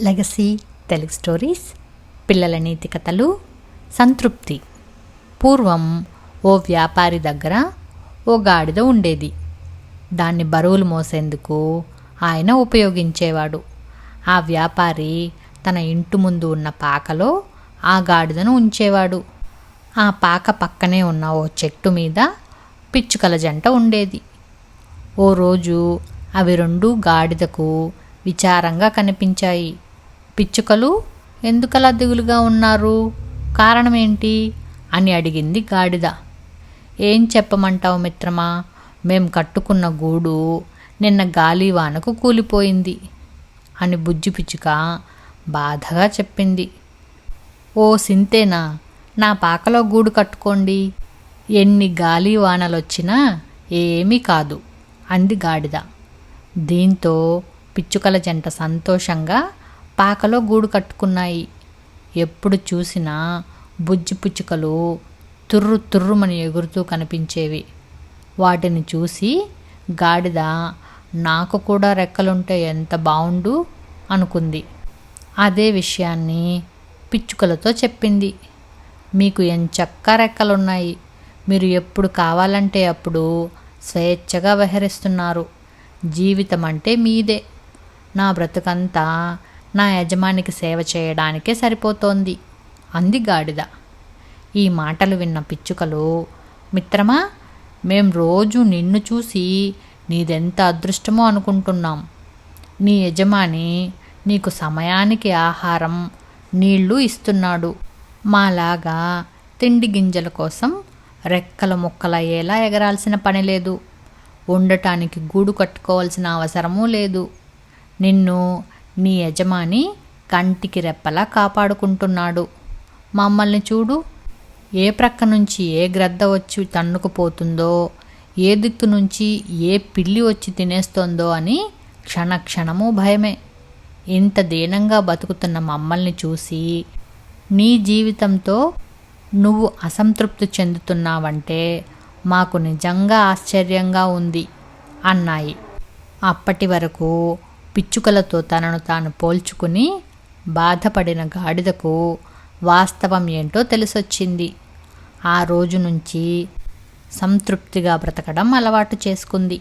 Legacy Telugu stories పిల్లల నీతి కథలు సంతృప్తి. పూర్వం ఓ వ్యాపారి దగ్గర ఓ గాడిద ఉండేది. దాన్ని బరువులు మోసేందుకు ఆయన ఉపయోగించేవాడు. ఆ వ్యాపారి తన ఇంటి ముందు ఉన్న పాకలో ఆ గాడిదను ఉంచేవాడు. ఆ పాక పక్కనే ఉన్న ఓ చెట్టు మీద పిచ్చుకల జంట ఉండేది. ఓ రోజు అవి రెండు గాడిదకు విచారంగా కనిపించాయి. పిచ్చుకలు ఎందుకలా దిగులుగా ఉన్నారు? కారణమేంటి? అని అడిగింది గాడిద. ఏం చెప్పమంటావు మిత్రమా? మేం కట్టుకున్న గూడు నిన్న గాలివానకు కూలిపోయింది అని బుజ్జి పిచ్చుక బాధగా చెప్పింది. ఓ సింతేనా నా పాకలో గూడు కట్టుకోండి. ఎన్ని గాలి వానలొచ్చినా ఏమీ కాదు అంది గాడిద. దీంతో పిచ్చుకల జంట సంతోషంగా పాకలో గూడు కట్టుకున్నాయి. ఎప్పుడు చూసినా బుజ్జి పిచ్చుకలు తుర్రు తుర్రుమని ఎగురుతూ కనిపించేవి. వాటిని చూసి గాడిద నాకు కూడా రెక్కలుంటే ఎంత బావుండు? అనుకుంది. అదే విషయాన్ని పిచ్చుకలతో చెప్పింది. మీకు ఎంచక్క రెక్కలున్నాయి. మీరు ఎప్పుడు కావాలంటే అప్పుడు స్వేచ్ఛగా విహరిస్తున్నారు. జీవితం అంటే మీదే. నా బ్రతుకంతా నా యజమానికి సేవ చేయడానికే సరిపోతోంది. అంది గాడిద. ఈ మాటలు విన్న పిచ్చుకలు మిత్రమా మేం రోజు నిన్ను చూసి నీదెంత అదృష్టమో అనుకుంటున్నాం. నీ యజమాని నీకు సమయానికి ఆహారం నీళ్ళు ఇస్తున్నాడు. మాలాగా తిండి గింజల కోసం రెక్కల ముక్కలయ్యేలా ఎగరాల్సిన పని లేదు. ఉండటానికి గూడు కట్టుకోవాల్సిన అవసరమూ లేదు. నిన్ను నీ యజమాని కంటికి రెప్పలా కాపాడుకుంటున్నాడు. మమ్మల్ని చూడు. ఏ ప్రక్క నుంచి ఏ గ్రద్ద వచ్చి తన్నుకుపోతుందో ఏ దిక్కు నుంచి ఏ పిల్లి వచ్చి తినేస్తోందో అని క్షణక్షణము భయమే. ఇంత దీనంగా బతుకుతున్న మమ్మల్ని చూసి నీ జీవితంతో నువ్వు అసంతృప్తి చెందుతున్నావంటే మాకు నిజంగా ఆశ్చర్యంగా ఉంది అన్నాయి. అప్పటి వరకు పిచ్చుకలతో తనను తాను పోల్చుకుని బాధపడిన గాడిదకు వాస్తవం ఏంటో తెలిసొచ్చింది. ఆ రోజు నుంచి సంతృప్తిగా బ్రతకడం అలవాటు చేసుకుంది.